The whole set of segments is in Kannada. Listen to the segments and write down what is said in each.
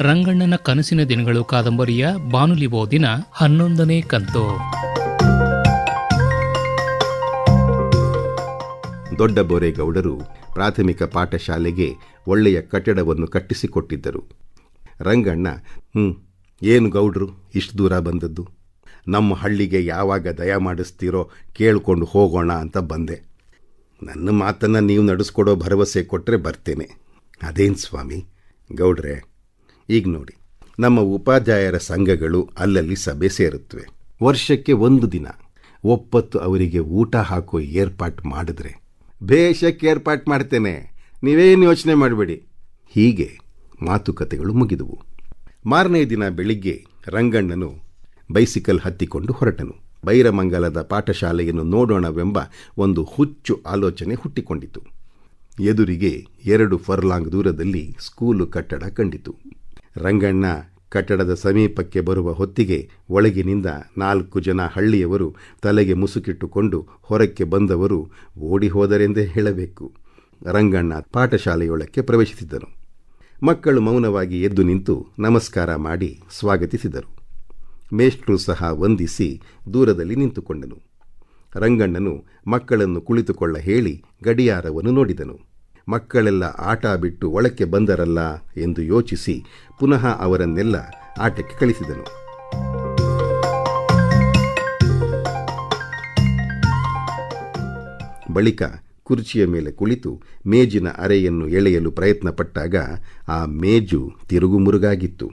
ರಂಗಣ್ಣನ ಕನಸಿನ ದಿನಗಳು ಕಾದಂಬರಿಯ ಬಾನುಲಿ ಓದಿನ ಹನ್ನೊಂದನೇ ಕಂತು. ದೊಡ್ಡ ಬೋರೇಗೌಡರು ಪ್ರಾಥಮಿಕ ಪಾಠಶಾಲೆಗೆ ಒಳ್ಳೆಯ ಕಟ್ಟಡವನ್ನು ಕಟ್ಟಿಸಿಕೊಟ್ಟಿದ್ದರು. ರಂಗಣ್ಣ ಹ್ಞೂ ಏನು ಗೌಡ್ರು, ಇಷ್ಟು ದೂರ ಬಂದದ್ದು? ನಮ್ಮ ಹಳ್ಳಿಗೆ ಯಾವಾಗ ದಯ ಮಾಡಿಸ್ತೀರೋ ಕೇಳಿಕೊಂಡು ಹೋಗೋಣ ಅಂತ ಬಂದೆ. ನನ್ನ ಮಾತನ್ನು ನೀವು ನಡೆಸ್ಕೊಡೋ ಭರವಸೆ ಕೊಟ್ಟರೆ ಬರ್ತೇನೆ. ಅದೇನು ಸ್ವಾಮಿ? ಗೌಡ್ರೆ ಈಗ ನೋಡಿ, ನಮ್ಮ ಉಪಾಧ್ಯಾಯರ ಸಂಘಗಳು ಅಲ್ಲಲ್ಲಿ ಸಭೆ ಸೇರುತ್ತವೆ. ವರ್ಷಕ್ಕೆ ಒಂದು ದಿನ ಒಪ್ಪತ್ತು ಅವರಿಗೆ ಊಟ ಹಾಕೋ ಏರ್ಪಾಟ್ ಮಾಡಿದ್ರೆ. ಬೇಷಕ್ಕೆ ಏರ್ಪಾಟ್ ಮಾಡ್ತೇನೆ. ನೀವೇನು ಯೋಚನೆ ಮಾಡಬೇಡಿ. ಹೀಗೆ ಮಾತುಕತೆಗಳು ಮುಗಿದುವು. ಮಾರನೇ ದಿನ ಬೆಳಿಗ್ಗೆ ರಂಗಣ್ಣನು ಬೈಸಿಕಲ್ ಹತ್ತಿಕೊಂಡು ಹೊರಟನು. ಬೈರಮಂಗಲದ ಪಾಠಶಾಲೆಯನ್ನು ನೋಡೋಣವೆಂಬ ಒಂದು ಹುಚ್ಚು ಆಲೋಚನೆ ಹುಟ್ಟಿಕೊಂಡಿತು. ಎದುರಿಗೆ ಎರಡು ಫರ್ಲಾಂಗ್ ದೂರದಲ್ಲಿ ಸ್ಕೂಲು ಕಟ್ಟಡ ಕಂಡಿತು. ರಂಗಣ್ಣ ಕಟ್ಟಡದ ಸಮೀಪಕ್ಕೆ ಬರುವ ಹೊತ್ತಿಗೆ ಒಳಗಿನಿಂದ ನಾಲ್ಕು ಜನ ಹಳ್ಳಿಯವರು ತಲೆಗೆ ಮುಸುಕಿಟ್ಟುಕೊಂಡು ಹೊರಕ್ಕೆ ಬಂದವರು ಓಡಿ ಹೋದರೆಂದೇ ಹೇಳಬೇಕು. ರಂಗಣ್ಣ ಪಾಠಶಾಲೆಯೊಳಕ್ಕೆ ಪ್ರವೇಶಿಸಿದ್ದನು ಮಕ್ಕಳು ಮೌನವಾಗಿ ಎದ್ದು ನಿಂತು ನಮಸ್ಕಾರ ಮಾಡಿ ಸ್ವಾಗತಿಸಿದರು. ಮೇಷ್ಟ್ರು ಸಹ ವಂದಿಸಿ ದೂರದಲ್ಲಿ ನಿಂತುಕೊಂಡನು. ರಂಗಣ್ಣನು ಮಕ್ಕಳನ್ನು ಕುಳಿತುಕೊಳ್ಳ ಹೇಳಿ ಗಡಿಯಾರವನ್ನು ನೋಡಿದನು. ಮಕ್ಕಳೆಲ್ಲ ಆಟ ಬಿಟ್ಟು ಒಳಕ್ಕೆ ಬಂದರಲ್ಲ ಎಂದು ಯೋಚಿಸಿ ಪುನಃ ಅವರನ್ನೆಲ್ಲ ಆಟಕ್ಕೆ ಕಳಿಸಿದನು. ಬಳಿಕ ಕುರ್ಚಿಯ ಮೇಲೆ ಕುಳಿತು ಮೇಜಿನ ಅರೆಯನ್ನು ಎಳೆಯಲು ಪ್ರಯತ್ನಪಟ್ಟಾಗ ಆ ಮೇಜು ತಿರುಗುಮುರುಗಾಗಿತ್ತು.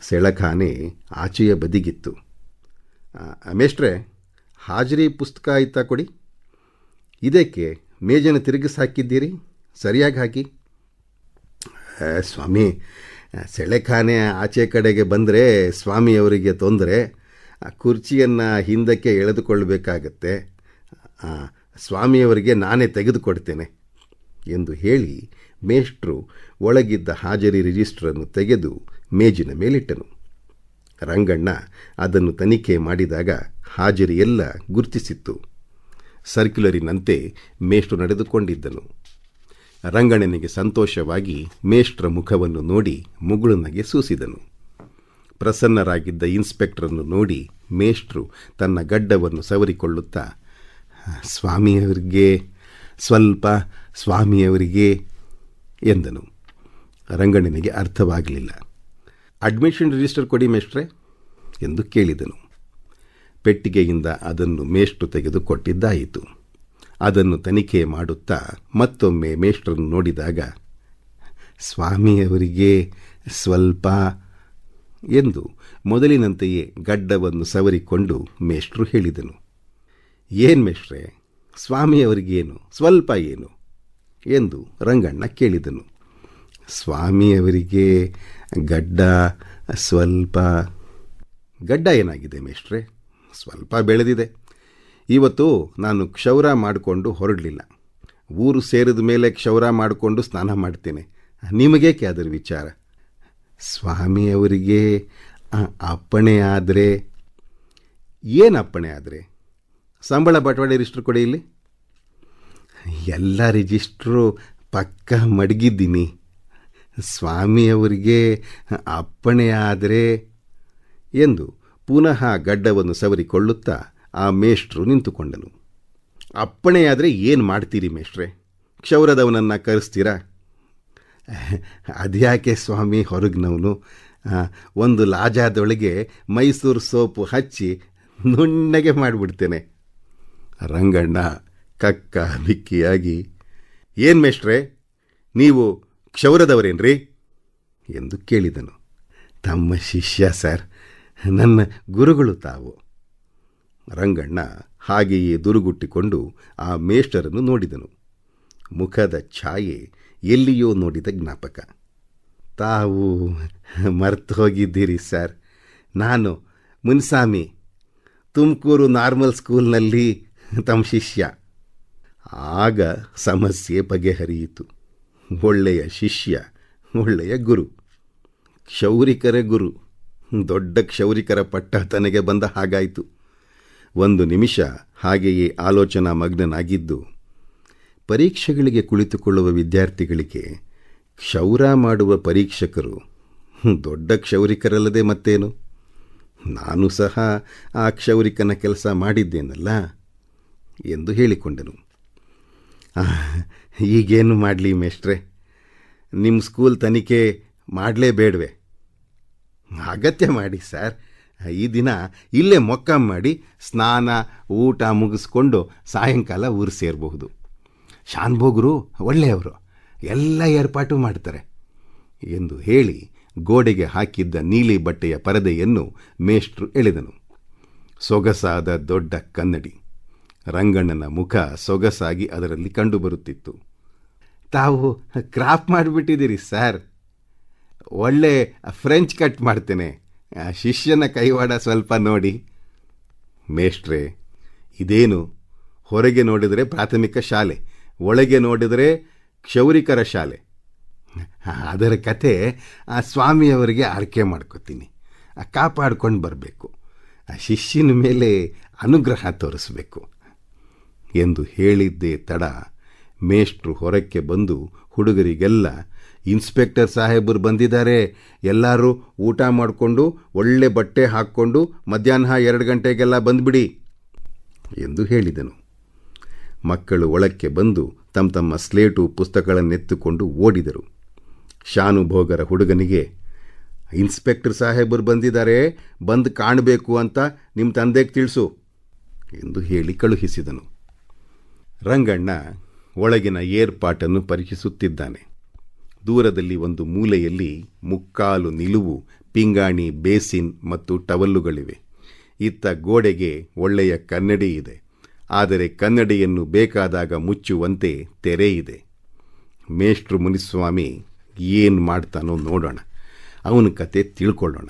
ಸೆಳಖಾನೆ ಆಚೆಯ ಬದಿಗಿತ್ತು. ಮೇಷ್ಟ್ರೆ, ಹಾಜರಿ ಪುಸ್ತಕ ಆಯ್ತಾ ಕೊಡಿ. ಇದಕ್ಕೆ ಮೇಜನ್ನು ತಿರುಗಿಸಿ ಹಾಕಿದ್ದೀರಿ ಸರಿಯಾಗಿ ಹಾಕಿ. ಸ್ವಾಮಿ ಸೆಳೆಖಾನೆ ಆಚೆ ಕಡೆಗೆ ಬಂದರೆ ಸ್ವಾಮಿಯವರಿಗೆ ತೊಂದರೆ. ಕುರ್ಚಿಯನ್ನು ಹಿಂದಕ್ಕೆ ಎಳೆದುಕೊಳ್ಳಬೇಕಾಗತ್ತೆ. ಸ್ವಾಮಿಯವರಿಗೆ ನಾನೇ ತೆಗೆದುಕೊಡ್ತೇನೆ ಎಂದು ಹೇಳಿ ಮೇಷ್ಟ್ರು ಒಳಗಿದ್ದ ಹಾಜರಿ ರಿಜಿಸ್ಟ್ರನ್ನು ತೆಗೆದು ಮೇಜಿನ ಮೇಲಿಟ್ಟನು. ರಂಗಣ್ಣ ಅದನ್ನು ತನಿಖೆ ಮಾಡಿದಾಗ ಹಾಜರಿಯೆಲ್ಲ ಗುರುತಿಸಿತ್ತು. ಸರ್ಕ್ಯುಲರಿನಂತೆ ಮೇಷ್ಟ್ರು ನಡೆದುಕೊಂಡಿದ್ದನು. ರಂಗಣ್ಣನಿಗೆ ಸಂತೋಷವಾಗಿ ಮೇಷ್ಟ್ರ ಮುಖವನ್ನು ನೋಡಿ ಮುಗುಳುನಗೆ ಸೂಸಿದನು. ಪ್ರಸನ್ನರಾಗಿದ್ದ ಇನ್ಸ್ಪೆಕ್ಟರನ್ನು ನೋಡಿ ಮೇಷ್ಟ್ರು ತನ್ನ ಗಡ್ಡವನ್ನು ಸವರಿಕೊಳ್ಳುತ್ತಾ, ಸ್ವಾಮಿಯವರಿಗೆ, ಸ್ವಲ್ಪ ಸ್ವಾಮಿಯವರಿಗೆ, ಎಂದನು. ರಂಗಣ್ಣನಿಗೆ ಅರ್ಥವಾಗಲಿಲ್ಲ. ಅಡ್ಮಿಷನ್ ರಿಜಿಸ್ಟರ್ ಕೊಡಿ ಮೇಷ್ಟ್ರೆ, ಎಂದು ಕೇಳಿದನು. ಪೆಟ್ಟಿಗೆಯಿಂದ ಅದನ್ನು ಮೇಷ್ಟ್ರು ತೆಗೆದು ಕೊಟ್ಟಿದ್ದಾಯಿತು ಅದನ್ನು ತನಿಖೆ ಮಾಡುತ್ತಾ ಮತ್ತೊಮ್ಮೆ ಮೇಷ್ಟ್ರನ್ನು ನೋಡಿದಾಗ, ಸ್ವಾಮಿಯವರಿಗೆ ಸ್ವಲ್ಪ ಎಂದು ಮೊದಲಿನಂತೆಯೇ ಗಡ್ಡವನ್ನು ಸವರಿಕೊಂಡು ಮೇಷ್ಟ್ರು ಹೇಳಿದನು. ಏನು ಮೇಷ್ಟ್ರೆ, ಸ್ವಾಮಿಯವರಿಗೇನು, ಸ್ವಲ್ಪ ಏನು? ಎಂದು ರಂಗಣ್ಣ ಕೇಳಿದನು. ಸ್ವಾಮಿಯವರಿಗೆ ಗಡ್ಡ ಸ್ವಲ್ಪ, ಗಡ್ಡ ಏನಾಗಿದೆ ಮೇಷ್ಟ್ರೆ? ಸ್ವಲ್ಪ ಬೆಳೆದಿದೆ. ಇವತ್ತು ನಾನು ಕ್ಷೌರ ಮಾಡಿಕೊಂಡು ಹೊರಡಲಿಲ್ಲ. ಊರು ಸೇರಿದ ಮೇಲೆ ಕ್ಷೌರ ಮಾಡಿಕೊಂಡು ಸ್ನಾನ ಮಾಡ್ತೇನೆ. ನಿಮಗೇಕೆ ಅದರ ವಿಚಾರ. ಸ್ವಾಮಿಯವರಿಗೆ ಅಪ್ಪಣೆ ಆದರೆ. ಏನು ಅಪ್ಪಣೆ ಆದರೆ? ಸಂಬಳ ಬಟವಾಡೆ ರಿಜಿಸ್ಟ್ರ್ ಕೊಡಿ ಇಲ್ಲಿ. ಎಲ್ಲ ರಿಜಿಸ್ಟ್ರು ಪಕ್ಕ ಮಡಗಿದ್ದೀನಿ. ಸ್ವಾಮಿಯವರಿಗೆ ಅಪ್ಪಣೆ ಆದರೆ. ಎಂದು ಪುನಃ ಗಡ್ಡವನ್ನು ಸವರಿಕೊಳ್ಳುತ್ತಾ ಆ ಮೇಷ್ಟ್ರು ನಿಂತುಕೊಂಡನು. ಅಪ್ಪಣೆಯಾದರೆ ಏನು ಮಾಡ್ತೀರಿ ಮೇಷ್ಟ್ರೆ? ಕ್ಷೌರದವನನ್ನು ಕರೆಸ್ತೀರಾ? ಅದ್ಯಾಕೆ ಸ್ವಾಮಿ ಹೊರಗಿನವನು? ಒಂದು ಲಾಜಾದೊಳಗೆ ಮೈಸೂರು ಸೋಪು ಹಚ್ಚಿ ನುಣ್ಣಗೆ ಮಾಡಿಬಿಡ್ತೇನೆ. ರಂಗಣ್ಣ ಕಕ್ಕ ಬಿಕ್ಕಿಯಾಗಿ ಏನು ಮೇಷ್ಟ್ರೆ, ನೀವು ಕ್ಷೌರದವರೇನ್ರಿ? ಎಂದು ಕೇಳಿದನು. ತಮ್ಮ ಶಿಷ್ಯ ಸರ್, ನನ್ನ ಗುರುಗಳು ತಾವು. ರಂಗಣ್ಣ ಹಾಗೆಯೇ ದುರುಗುಟ್ಟಿಕೊಂಡು ಆ ಮೇಷ್ಟರನ್ನು ನೋಡಿದನು. ಮುಖದ ಛಾಯೆ ಎಲ್ಲಿಯೋ ನೋಡಿದ ಜ್ಞಾಪಕ. ತಾವು ಮರ್ತು ಹೋಗಿದ್ದೀರಿ ಸರ್. ನಾನು ಮುನ್ಸಾಮಿ, ತುಮಕೂರು ನಾರ್ಮಲ್ ಸ್ಕೂಲ್ನಲ್ಲಿ ತಮ್ಮ ಶಿಷ್ಯ. ಆಗ ಸಮಸ್ಯೆ ಬಗೆಹರಿಯಿತು. ಒಳ್ಳೆಯ ಶಿಷ್ಯ, ಒಳ್ಳೆಯ ಗುರು. ಕ್ಷೌರಿಕರ ಗುರು. ದೊಡ್ಡ ಕ್ಷೌರಿಕರ ಪಟ್ಟ ತನಗೆ ಬಂದ ಹಾಗಾಯಿತು. ಒಂದು ನಿಮಿಷ ಹಾಗೆಯೇ ಆಲೋಚನಾ ಮಗ್ನನಾಗಿದ್ದು, ಪರೀಕ್ಷೆಗಳಿಗೆ ಕುಳಿತುಕೊಳ್ಳುವ ವಿದ್ಯಾರ್ಥಿಗಳಿಗೆ ಕ್ಷೌರ ಮಾಡುವ ಪರೀಕ್ಷಕರು ದೊಡ್ಡ ಕ್ಷೌರಿಕರಲ್ಲದೆ ಮತ್ತೇನು? ನಾನು ಸಹ ಆ ಕ್ಷೌರಿಕನ ಕೆಲಸ ಮಾಡಿದ್ದೇನಲ್ಲ ಎಂದು ಹೇಳಿಕೊಂಡನು. ಈಗೇನು ಮಾಡಲಿ ಮೇಷ್ಟ್ರೆ? ನಿಮ್ಮ ಸ್ಕೂಲ್ ತನಿಖೆ ಮಾಡಲೇಬೇಡ್ವೆ. ಅಗತ್ಯ ಮಾಡಿ, ಸರ್. ಈ ದಿನ ಇಲ್ಲೇ ಮೊಕ್ಕ ಮಾಡಿ ಸ್ನಾನ, ಊಟ ಮುಗಿಸ್ಕೊಂಡು ಸಾಯಂಕಾಲ ಊರು ಸೇರಬಹುದು. ಶಾನ್ಭೋಗರು ಒಳ್ಳೆಯವರು. ಎಲ್ಲ ಏರ್ಪಾಟು ಮಾಡ್ತಾರೆ. ಎಂದು ಹೇಳಿ ಗೋಡೆಗೆ ಹಾಕಿದ್ದ ನೀಲಿ ಬಟ್ಟೆಯ ಪರದೆಯನ್ನು ಮೇಷ್ಟ್ರು ಎಳೆದನು. ಸೊಗಸಾದ ದೊಡ್ಡ ಕನ್ನಡಿ. ರಂಗಣ್ಣನ ಮುಖ ಸೊಗಸಾಗಿ ಅದರಲ್ಲಿ ಕಂಡುಬರುತ್ತಿತ್ತು. ತಾವು ಕ್ರಾಫ್ಟ್ ಮಾಡಿಬಿಟ್ಟಿದ್ದೀರಿ, ಸರ್. ಒಳ್ಳೆ ಫ್ರೆಂಚ್ ಕಟ್ ಮಾಡ್ತೇನೆ. ಆ ಶಿಷ್ಯನ ಕೈವಾಡ ಸ್ವಲ್ಪ ನೋಡಿ. ಮೇಷ್ಟ್ರೆ, ಇದೇನು? ಹೊರಗೆ ನೋಡಿದರೆ ಪ್ರಾಥಮಿಕ ಶಾಲೆ, ಒಳಗೆ ನೋಡಿದರೆ ಕ್ಷೌರಿಕರ ಶಾಲೆ. ಅದರ ಕತೆ ಆ ಸ್ವಾಮಿಯವರಿಗೆ ಆರ್ಕೆ ಮಾಡ್ಕೋತೀನಿ. ಕಾಪಾಡ್ಕೊಂಡು ಬರಬೇಕು. ಆ ಶಿಷ್ಯನ ಮೇಲೆ ಅನುಗ್ರಹ ತೋರಿಸಬೇಕು. ಎಂದು ಹೇಳಿದ್ದೇ ತಡ ಮೇಷ್ಟ್ರು ಹೊರಕ್ಕೆ ಬಂದು ಹುಡುಗರಿಗೆಲ್ಲ ಇನ್ಸ್ಪೆಕ್ಟರ್ ಸಾಹೇಬರು ಬಂದಿದ್ದಾರೆ. ಎಲ್ಲರೂ ಊಟ ಮಾಡಿಕೊಂಡು, ಒಳ್ಳೆ ಬಟ್ಟೆ ಹಾಕ್ಕೊಂಡು, ಮಧ್ಯಾಹ್ನ ಎರಡು ಗಂಟೆಗೆಲ್ಲ ಬಂದ್ಬಿಡಿ ಎಂದು ಹೇಳಿದನು. ಮಕ್ಕಳು ಒಳಕ್ಕೆ ಬಂದು ತಮ್ಮ ತಮ್ಮ ಸ್ಲೇಟು ಪುಸ್ತಕಗಳನ್ನೆತ್ತುಕೊಂಡು ಓಡಿದರು. ಶಾನುಭೋಗರ ಹುಡುಗನಿಗೆ, ಇನ್ಸ್ಪೆಕ್ಟರ್ ಸಾಹೇಬರು ಬಂದಿದ್ದಾರೆ, ಬಂದು ಕಾಣಬೇಕು ಅಂತ ನಿಮ್ಮ ತಂದೆಗೆ ತಿಳಿಸು ಎಂದು ಹೇಳಿ ಕಳುಹಿಸಿದನು. ರಂಗಣ್ಣ ಒಳಗಿನ ಏರ್ಪಾಟನ್ನು ಪರೀಕ್ಷಿಸುತ್ತಿದ್ದಾನೆ ದೂರದಲ್ಲಿ ಒಂದು ಮೂಲೆಯಲ್ಲಿ ಮುಕ್ಕಾಲು ನಿಲುವು, ಪಿಂಗಾಣಿ, ಬೇಸಿನ್ ಮತ್ತು ಟವಲ್ಲುಗಳಿವೆ. ಇತ್ತ ಗೋಡೆಗೆ ಒಳ್ಳೆಯ ಕನ್ನಡಿ ಇದೆ. ಆದರೆ ಕನ್ನಡಿಯನ್ನು ಬೇಕಾದಾಗ ಮುಚ್ಚುವಂತೆ ತೆರೆ ಇದೆ. ಮೇಷ್ಟ್ರು ಮುನಿಸ್ವಾಮಿ ಏನು ಮಾಡ್ತಾನೋ ನೋಡೋಣ. ಅವನ ಕತೆ ತಿಳ್ಕೊಳ್ಳೋಣ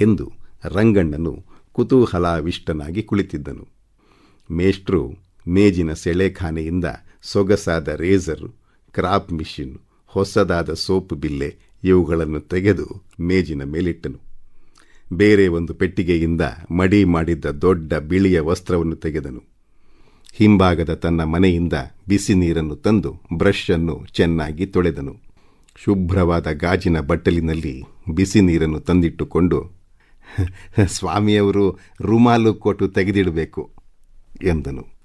ಎಂದು ರಂಗಣ್ಣನು ಕುತೂಹಲಾವಿಷ್ಟನಾಗಿ ಕುಳಿತಿದ್ದನು. ಮೇಷ್ಟ್ರು ಮೇಜಿನ ಸೆಳೆಖಾನೆಯಿಂದ ಸೊಗಸಾದ ರೇಸರು, ಕ್ರಾಪ್ ಮಿಷಿನ್ ಹೊಸದಾದ ಸೋಪು ಬಿಲ್ಲೆ ಇವುಗಳನ್ನು ತೆಗೆದು ಮೇಜಿನ ಮೇಲಿಟ್ಟನು. ಬೇರೆ ಒಂದು ಪೆಟ್ಟಿಗೆಯಿಂದ ಮಡಿ ಮಾಡಿದ್ದ ದೊಡ್ಡ ಬಿಳಿಯ ವಸ್ತ್ರವನ್ನು ತೆಗೆದನು. ಹಿಂಭಾಗದ ತನ್ನ ಮನೆಯಿಂದ ಬಿಸಿ ನೀರನ್ನು ತಂದು ಬ್ರಷ್ ಅನ್ನು ಚೆನ್ನಾಗಿ ತೊಳೆದನು. ಶುಭ್ರವಾದ ಗಾಜಿನ ಬಟ್ಟಲಿನಲ್ಲಿ ಬಿಸಿ ನೀರನ್ನು ತಂದಿಟ್ಟುಕೊಂಡು, ಸ್ವಾಮಿಯವರು ರುಮಾಲು ಕೊಟ್ಟು ತೆಗೆದಿಡಬೇಕು ಎಂದನು.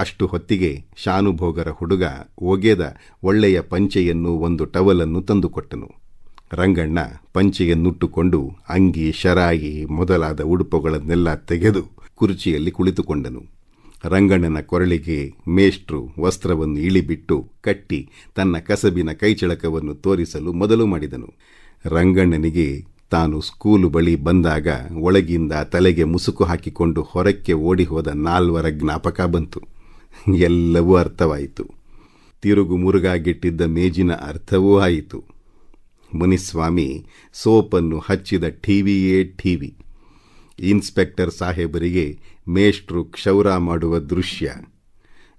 ಅಷ್ಟು ಹೊತ್ತಿಗೆ ಶಾನುಭೋಗರ ಹುಡುಗ ಒಗೆದ ಒಳ್ಳೆಯ ಪಂಚೆಯನ್ನು ಒಂದು ಟವಲನ್ನು ತಂದುಕೊಟ್ಟನು. ರಂಗಣ್ಣ ಪಂಚೆಯನ್ನುಟ್ಟುಕೊಂಡು ಅಂಗಿ, ಶರಾಯಿ ಮೊದಲಾದ ಉಡುಪುಗಳನ್ನೆಲ್ಲ ತೆಗೆದು ಕುರ್ಚಿಯಲ್ಲಿ ಕುಳಿತುಕೊಂಡನು. ರಂಗಣ್ಣನ ಕೊರಳಿಗೆ ಮೇಷ್ಟ್ರು ವಸ್ತ್ರವನ್ನು ಇಳಿಬಿಟ್ಟು ಕಟ್ಟಿ ತನ್ನ ಕಸಬಿನ ಕೈಚಳಕವನ್ನು ತೋರಿಸಲು ಮೊದಲು ಮಾಡಿದನು. ರಂಗಣ್ಣನಿಗೆ ತಾನು ಸ್ಕೂಲು ಬಳಿ ಬಂದಾಗ ಒಳಗಿಂದ ತಲೆಗೆ ಮುಸುಕು ಹಾಕಿಕೊಂಡು ಹೊರಕ್ಕೆ ಓಡಿಹೋದ ನಾಲ್ವರ ಜ್ಞಾಪಕ ಬಂತು. ಎಲ್ಲವೂ ಅರ್ಥವಾಯಿತು. ತಿರುಗು ಮುರುಗಾಗಿಟ್ಟಿದ್ದ ಮೇಜಿನ ಅರ್ಥವೂ ಆಯಿತು. ಮುನಿಸ್ವಾಮಿ ಸೋಪನ್ನು ಹಚ್ಚಿದ ಟಿವಿಯೇ ಟಿವಿ. ಇನ್ಸ್ಪೆಕ್ಟರ್ ಸಾಹೇಬರಿಗೆ ಮೇಷ್ಟ್ರು ಕ್ಷೌರ ಮಾಡುವ ದೃಶ್ಯ.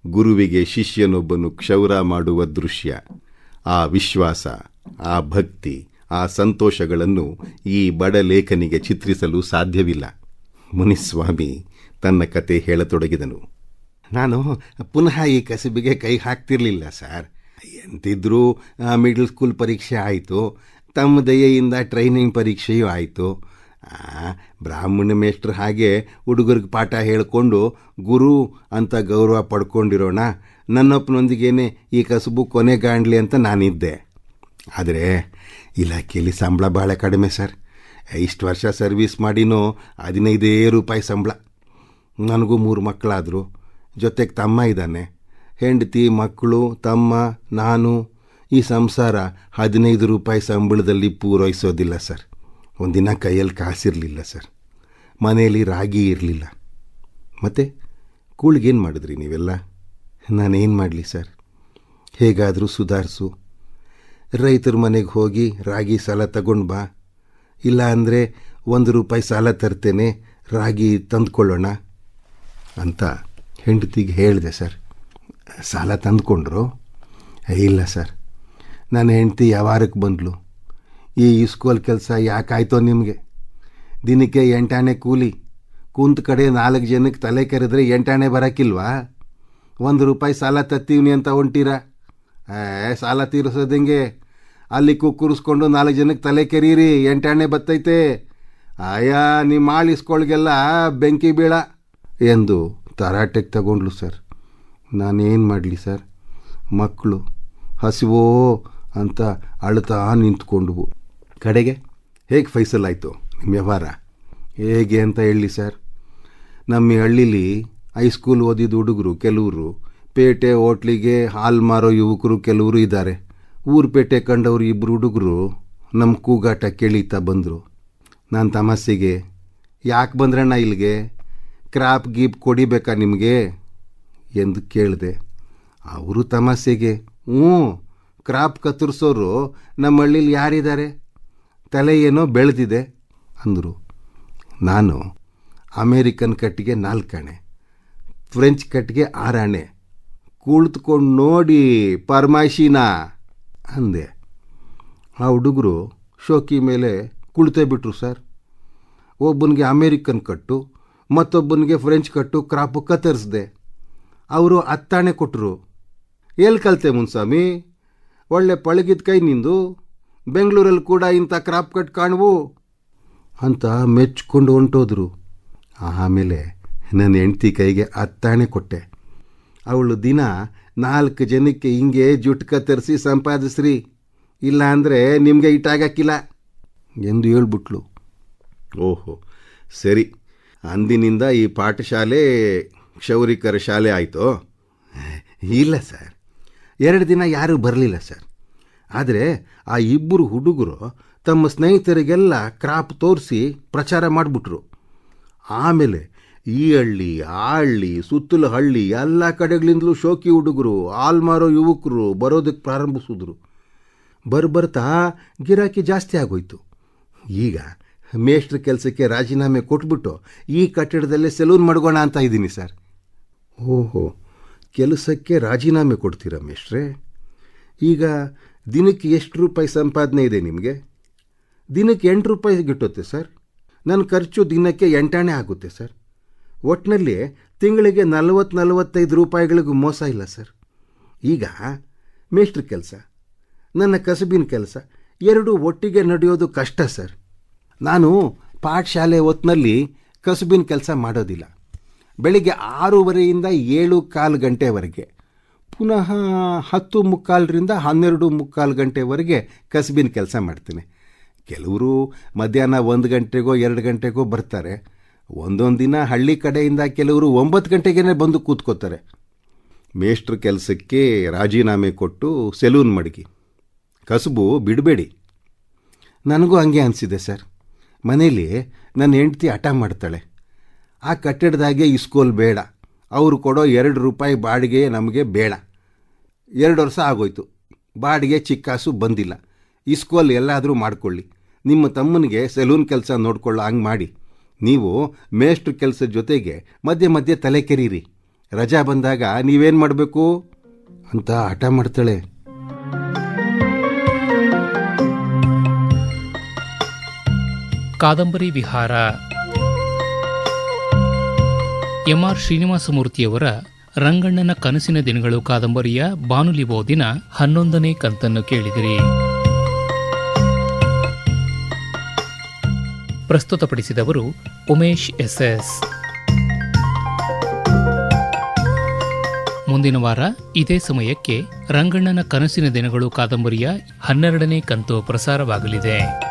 ಗುರುವಿಗೆ ಶಿಷ್ಯನೊಬ್ಬನು ಕ್ಷೌರ ಮಾಡುವ ದೃಶ್ಯ. ಆ ವಿಶ್ವಾಸ, ಆ ಭಕ್ತಿ, ಆ ಸಂತೋಷಗಳನ್ನು ಈ ಬಡ ಲೇಖನಿಗೆ ಚಿತ್ರಿಸಲು ಸಾಧ್ಯವಿಲ್ಲ. ಮುನಿಸ್ವಾಮಿ ತನ್ನ ಕತೆ ಹೇಳತೊಡಗಿದನು. ನಾನು ಪುನಃ ಈ ಕಸಬಿಗೆ ಕೈ ಹಾಕ್ತಿರ್ಲಿಲ್ಲ, ಸರ್. ಎಂತಿದ್ರೂ ಮಿಡ್ಲ್ ಸ್ಕೂಲ್ ಪರೀಕ್ಷೆ ಆಯಿತು. ತಮ್ಮ ದಯೆಯಿಂದ ಟ್ರೈನಿಂಗ್ ಪರೀಕ್ಷೆಯೂ ಆಯಿತು. ಬ್ರಾಹ್ಮಣ ಮೇಷ್ಟ್ರು ಹಾಗೆ ಹುಡುಗರಿಗೆ ಪಾಠ ಹೇಳಿಕೊಂಡು, ಗುರು ಅಂತ ಗೌರವ ಪಡ್ಕೊಂಡಿರೋಣ. ನನ್ನಪ್ಪನೊಂದಿಗೇನೆ ಈ ಕಸಬು ಕೊನೆಗಾಣಲಿ ಅಂತ ನಾನಿದ್ದೆ. ಆದರೆ, ಇಲಾಖೆಯಲ್ಲಿ ಸಂಬಳ ಭಾಳ ಕಡಿಮೆ, ಸರ್. ಇಷ್ಟು ವರ್ಷ ಸರ್ವೀಸ್ ಮಾಡಿನೋ ಹದಿನೈದೇ ರೂಪಾಯಿ ಸಂಬಳ. ನನಗೂ ಮೂರು ಮಕ್ಕಳಾದರು. ಜೊತೆಗೆ ತಮ್ಮ ಇದ್ದಾನೆ ಹೆಂಡತಿ, ಮಕ್ಕಳು, ತಮ್ಮ, ನಾನು, ಈ ಸಂಸಾರ ಹದಿನೈದು ರೂಪಾಯಿ ಸಂಬಳದಲ್ಲಿ ಪೂರೈಸೋದಿಲ್ಲ ಸರ್. ಒಂದಿನ ಕೈಯಲ್ಲಿ ಕಾಸಿರಲಿಲ್ಲ ಸರ್. ಮನೆಯಲ್ಲಿ ರಾಗಿ ಇರಲಿಲ್ಲ. ಮತ್ತು ಕೂಳಿಗೇನು ಮಾಡಿದ್ರಿ ನೀವೆಲ್ಲ? ನಾನೇನು ಮಾಡಲಿ ಸರ್? ಹೇಗಾದರೂ ಸುಧಾರಿಸು. ರೈತರ ಮನೆಗೆ ಹೋಗಿ ರಾಗಿ ಸಾಲ ತಗೊಂಡು ಬಾ. ಇಲ್ಲ ಅಂದರೆ ಒಂದು ರೂಪಾಯಿ ಸಾಲ ತರ್ತೇನೆ, ರಾಗಿ ತಂದುಕೊಳ್ಳೋಣ. ಅಂತ ಹೆಂಡತಿಗೆ ಹೇಳಿದೆ, ಸರ್, ಸಾಲ ತಂದುಕೊಂಡ್ರು? ಇಲ್ಲ, ಸರ್. ನನ್ನ ಹೆಂಡತಿ ಯಾವಾರಕ್ಕೆ ಬಂದ್ಲು? ಈ ಇಸ್ಕೋಲ್ ಕೆಲಸ ಯಾಕಾಯ್ತೋ ನಿಮಗೆ? ದಿನಕ್ಕೆ ಎಂಟಾಣೆ ಕೂಲಿ. ಕುಂತ ಕಡೆ ನಾಲ್ಕು ಜನಕ್ಕೆ ತಲೆ ಕೆರೆದ್ರೆ ಎಂಟಾಣೆ ಬರೋಕ್ಕಿಲ್ವಾ? ಒಂದು ರೂಪಾಯಿ ಸಾಲ ತತ್ತೀವ್ನಿ ಅಂತ ಹೊಂಟೀರಾ? ಏ, ಸಾಲ ತೀರಿಸೋದಂಗೆ ಅಲ್ಲಿ ಕುಕ್ಕುರಿಸ್ಕೊಂಡು ನಾಲ್ಕು ಜನಕ್ಕೆ ತಲೆ ಕೆರೀರಿ ಎಂಟಾಣೆ ಬತ್ತೈತೆ. ಆಯಾ ನಿಮ್ಮ ಆಳಿಸ್ಕೊಳ್ಗೆಲ್ಲ ಬೆಂಕಿ ಬೀಳ, ಎಂದು ತರಾಟೆಗೆ ತಗೊಂಡ್ಲು ಸರ್. ನಾನೇನು ಮಾಡಲಿ ಸರ್? ಮಕ್ಕಳು ಹಸಿವೋ ಅಂತ ಅಳ್ತಾ ನಿಂತ್ಕೊಂಡ್ವು. ಕಡೆಗೆ ಹೇಗೆ ಫೈಸಲ್ ಆಯಿತು ನಿಮ್ಮ ವ್ಯವಹಾರ? ಹೇಗೆ ಅಂತ ಹೇಳಿ ಸರ್. ನಮ್ಮ ಹಳ್ಳಿಲಿ ಹೈಸ್ಕೂಲ್ ಓದಿದ ಹುಡುಗರು ಕೆಲವರು, ಪೇಟೆ ಹೋಟ್ಲಿಗೆ ಹಾಲು ಮಾರೋ ಯುವಕರು ಕೆಲವರು ಇದ್ದಾರೆ ಊರು ಪೇಟೆ ಕಂಡವರು ಇಬ್ಬರು ಹುಡುಗರು ನಮ್ಮ ಕೂಗಾಟ ಕೇಳೀತಾ ಬಂದರು. ನಾನು ತಮಾಸೆಗೆ ಯಾಕೆ ಬಂದ್ರಣ್ಣ ಇಲ್ಲಿಗೆ? ಕ್ರಾಪ್ ಗೀಪ್ ಕೊಡಿಬೇಕಾ ನಿಮಗೆ? ಎಂದು ಕೇಳಿದೆ. ಅವರು ತಮಾಸೆಗೆ ಹ್ಞೂ, ಕ್ರಾಪ್ ಕತ್ತರಿಸೋರು ನಮ್ಮ ಹಳ್ಳಿಲಿ ಯಾರಿದ್ದಾರೆ? ತಲೆ ಏನೋ ಬೆಳೆದಿದೆ, ಅಂದರು. ನಾನು ಅಮೇರಿಕನ್ ಕಟ್ಟಿಗೆ ನಾಲ್ಕಾಣೆ, ಫ್ರೆಂಚ್ ಕಟ್ಟಿಗೆ ಆರಾಣೆ, ಕುಳಿತುಕೊಂಡು ನೋಡಿ ಪರ್ಮಾಯಿಶಿನ ಅಂದೆ. ಆ ಹುಡುಗರು ಶೋಕಿ ಮೇಲೆ ಕುಳಿತೇ ಬಿಟ್ರು, ಸರ್, ಒಬ್ಬನಿಗೆ ಅಮೇರಿಕನ್ ಕಟ್ಟು ಮತ್ತೊಬ್ಬನಿಗೆ ಫ್ರೆಂಚ್ ಕಟ್ಟು ಕ್ರಾಪು ಕತ್ತರಿಸ್ದೆ. ಅವರು ಅತ್ತಾಣೆ ಕೊಟ್ಟರು ಎಲ್ಲಿ ಕಲಿತೆ ಮುನ್ಸ್ವಾಮಿ ಒಳ್ಳೆ ಪಳಗಿದ ಕೈ ನಿಂದು. ಬೆಂಗಳೂರಲ್ಲಿ ಕೂಡ ಇಂಥ ಕ್ರಾಪ್ ಕಟ್ ಕಾಣುವು? ಅಂತ ಮೆಚ್ಕೊಂಡು ಹೊಂಟೋದ್ರು. ಆಮೇಲೆ ನನ್ನ ಹೆಂಡ್ತಿ ಕೈಗೆ ಅತ್ತಾಣೆ ಕೊಟ್ಟೆ. ಅವಳು ದಿನ ನಾಲ್ಕು ಜನಕ್ಕೆ ಹಿಂಗೆ ಜುಟ್ ಕತ್ತರಿಸಿ ಸಂಪಾದಿಸ್ರಿ. ಇಲ್ಲ ಅಂದರೆ ನಿಮಗೆ ಇಟ್ಟಾಗಕ್ಕಿಲ್ಲ ಎಂದು ಹೇಳ್ಬಿಟ್ಲು. ಓಹೋ, ಸರಿ. ಅಂದಿನಿಂದ ಈ ಪಾಠಶಾಲೆ ಕ್ಷೌರಿಕರ ಶಾಲೆ ಆಯಿತು. ಇಲ್ಲ ಸರ್. ಎರಡು ದಿನ ಯಾರೂ ಬರಲಿಲ್ಲ ಸರ್. ಆದರೆ ಆ ಇಬ್ಬರು ಹುಡುಗರು ತಮ್ಮ ಸ್ನೇಹಿತರಿಗೆಲ್ಲ ಕ್ರಾಪ್ ತೋರಿಸಿ ಪ್ರಚಾರ ಮಾಡಿಬಿಟ್ರು. ಆಮೇಲೆ ಈ ಹಳ್ಳಿ ಆ ಹಳ್ಳಿ ಸುತ್ತಲ ಹಳ್ಳಿ ಎಲ್ಲ ಕಡೆಗಳಿಂದಲೂ ಶೋಕಿ ಹುಡುಗರು, ಆಲ್ಮಾರೋ ಯುವಕರು ಬರೋದಕ್ಕೆ ಪ್ರಾರಂಭಿಸಿದ್ರು. ಬರ್ಬರ್ತಾ ಗಿರಾಕಿ ಜಾಸ್ತಿ ಆಗೋಯ್ತು. ಈಗ ಮೇಷ್ಟ್ರ ಕೆಲಸಕ್ಕೆ ರಾಜೀನಾಮೆ ಕೊಟ್ಬಿಟ್ಟು ಈ ಕಟ್ಟಡದಲ್ಲೇ ಸೆಲೂನ್ ಮಾಡ್ಕೋಣ ಅಂತ ಇದ್ದೀನಿ, ಸರ್. ಓಹೋ, ಕೆಲಸಕ್ಕೆ ರಾಜೀನಾಮೆ ಕೊಡ್ತೀರಾ ಮೇಷ್ಟ್ರೆ? ಈಗ ದಿನಕ್ಕೆ ಎಷ್ಟು ರೂಪಾಯಿ ಸಂಪಾದನೆ ಇದೆ ನಿಮಗೆ? ದಿನಕ್ಕೆ ಎಂಟು ರೂಪಾಯಿ ಗಿಟ್ಟುತ್ತೆ, ಸರ್. ನನ್ನ ಖರ್ಚು ದಿನಕ್ಕೆ ಎಂಟಾಣೆ ಆಗುತ್ತೆ, ಸರ್. ಒಟ್ಟಿನಲ್ಲಿ ತಿಂಗಳಿಗೆ ನಲವತ್ತು ನಲವತ್ತೈದು ರೂಪಾಯಿಗಳಿಗೂ ಮೋಸ ಇಲ್ಲ, ಸರ್. ಈಗ ಮೇಷ್ಟ್ರ ಕೆಲಸ, ನನ್ನ ಕಸಬಿನ ಕೆಲಸ, ಎರಡೂ ಒಟ್ಟಿಗೆ ನಡೆಯೋದು ಕಷ್ಟ, ಸರ್. ನಾನು ಪಾಠಶಾಲೆ ಹೊತ್ತಿನಲ್ಲಿ ಕಸುಬಿನ ಕೆಲಸ ಮಾಡೋದಿಲ್ಲ. ಬೆಳಿಗ್ಗೆ ಆರೂವರೆಯಿಂದ ಏಳು ಕಾಲು ಗಂಟೆವರೆಗೆ, ಪುನಃ ಹತ್ತು ಮುಕ್ಕಾಲರಿಂದ ಹನ್ನೆರಡು ಮುಕ್ಕಾಲು ಗಂಟೆವರೆಗೆ ಕಸುಬಿನ ಕೆಲಸ ಮಾಡ್ತೀನಿ. ಕೆಲವರು ಮಧ್ಯಾಹ್ನ ಒಂದು ಗಂಟೆಗೋ ಎರಡು ಗಂಟೆಗೋ ಬರ್ತಾರೆ. ಒಂದೊಂದು ದಿನ ಹಳ್ಳಿ ಕಡೆಯಿಂದ ಕೆಲವರು ಒಂಬತ್ತು ಗಂಟೆಗೇ ಬಂದು ಕೂತ್ಕೋತಾರೆ. ಮೇಷ್ಟ್ರ ಕೆಲಸಕ್ಕೆ ರಾಜೀನಾಮೆ ಕೊಟ್ಟು ಸೆಲೂನ್ ಮಡಗಿ. ಕಸುಬು ಬಿಡಬೇಡಿ. ನನಗೂ ಹಂಗೆ ಅನಿಸಿದೆ ಸರ್. ಮನೇಲಿ ನನ್ನ ಹೆಂಡ್ತಿ ಹಠ ಮಾಡ್ತಾಳೆ. ಆ ಕಟ್ಟಡದಾಗೆ ಇಸ್ಕೋಲ್ ಬೇಡ. ಅವರು ಕೊಡೋ ಎರಡು ರೂಪಾಯಿ ಬಾಡಿಗೆ ನಮಗೆ ಬೇಡ. ಎರಡು ವರ್ಷ ಆಗೋಯ್ತು. ಬಾಡಿಗೆ ಚಿಕ್ಕಾಸು ಬಂದಿಲ್ಲ. ಇಸ್ಕೋಲ್ ಎಲ್ಲಾದರೂ ಮಾಡ್ಕೊಳ್ಳಿ. ನಿಮ್ಮ ತಮ್ಮನಿಗೆ ಸೆಲೂನ್ ಕೆಲಸ ನೋಡ್ಕೊಳ್ಳೋ ಹಂಗೆ ಮಾಡಿ. ನೀವು ಮೇಷ್ಟ್ರ ಕೆಲಸದ ಜೊತೆಗೆ ಮಧ್ಯೆ ಮಧ್ಯೆ ತಲೆ ಕೆರೀರಿ. ರಜಾ ಬಂದಾಗ ನೀವೇನು ಮಾಡಬೇಕು? ಅಂತ ಹಠ ಮಾಡ್ತಾಳೆ. ಕಾದಂಬರಿ ವಿಹಾರ. ಎಂಆರ್ ಶ್ರೀನಿವಾಸಮೂರ್ತಿಯವರ ರಂಗಣ್ಣನ ಕನಸಿನ ದಿನಗಳು ಕಾದಂಬರಿಯ ಬಾನುಲಿ ಓದಿನ ಹನ್ನೊಂದನೇ ಕಂತನ್ನು ಕೇಳಿದಿರಿ. ಪ್ರಸ್ತುತಪಡಿಸಿದವರು ಉಮೇಶ್ ಎಸ್ಎಸ್. ಮುಂದಿನ ವಾರ ಇದೇ ಸಮಯಕ್ಕೆ ರಂಗಣ್ಣನ ಕನಸಿನ ದಿನಗಳು ಕಾದಂಬರಿಯ ಹನ್ನೆರಡನೇ ಕಂತು ಪ್ರಸಾರವಾಗಲಿದೆ.